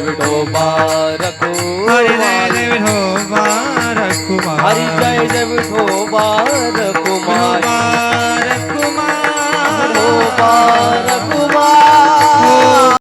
વિઠો બારખો હરિ જય જય વિઠો બારખો હરિ જય જય વિઠો બારખો